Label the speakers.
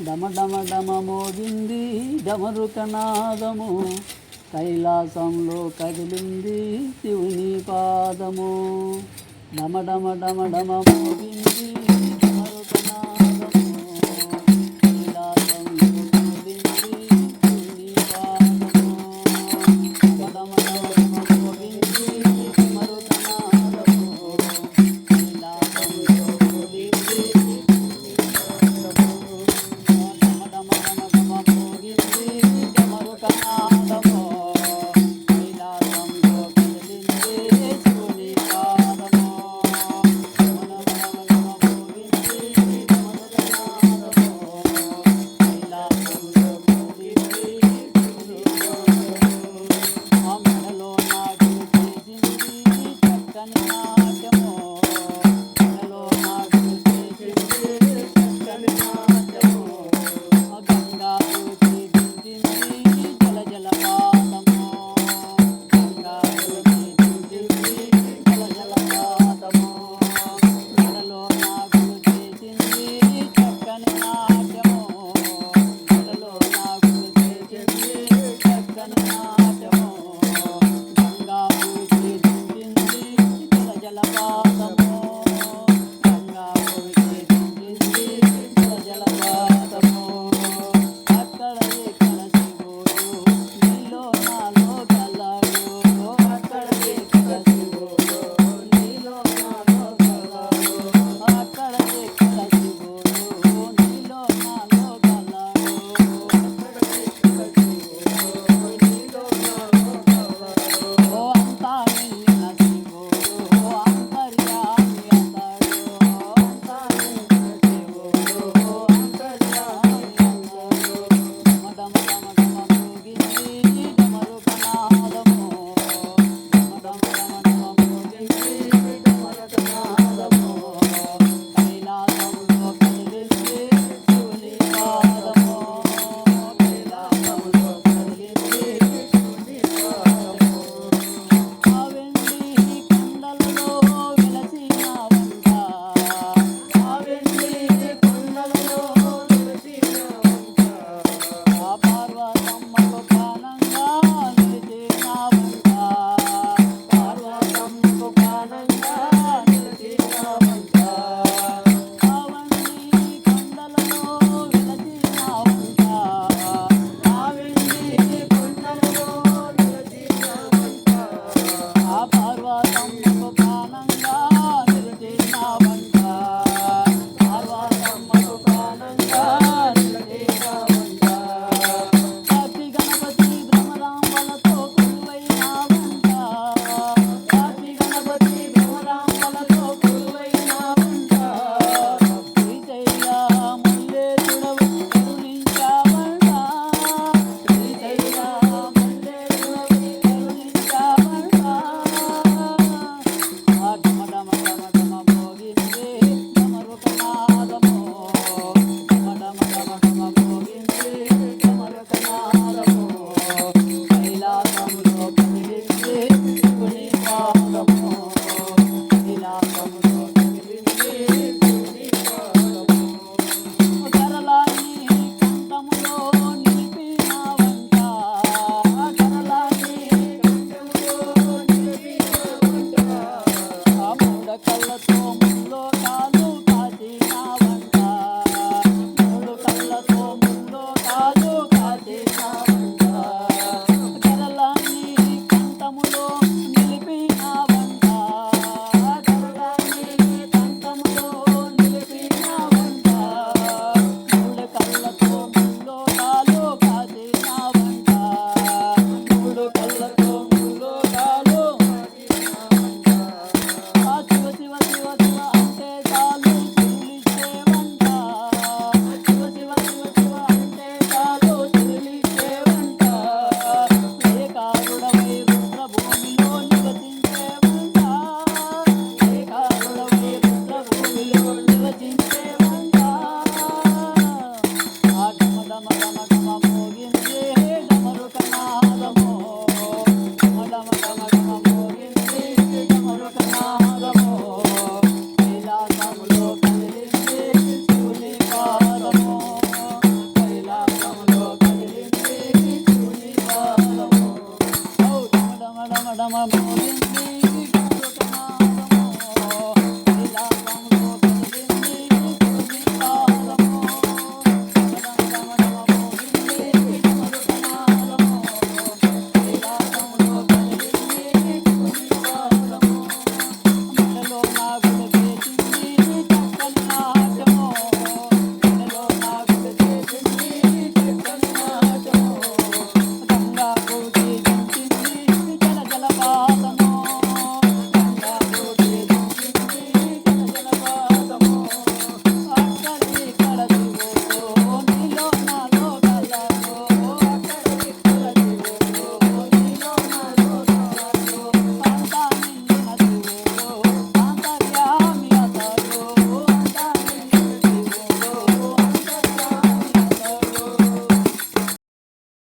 Speaker 1: డమ డమ డమ మోగింది డమరుకనాదము కైలాసంలో కదిలింది శివుని పాదము. డమ డమ డమ డమ మోగింది Janana తమ మోరింది గురు తమ తమ ఇలా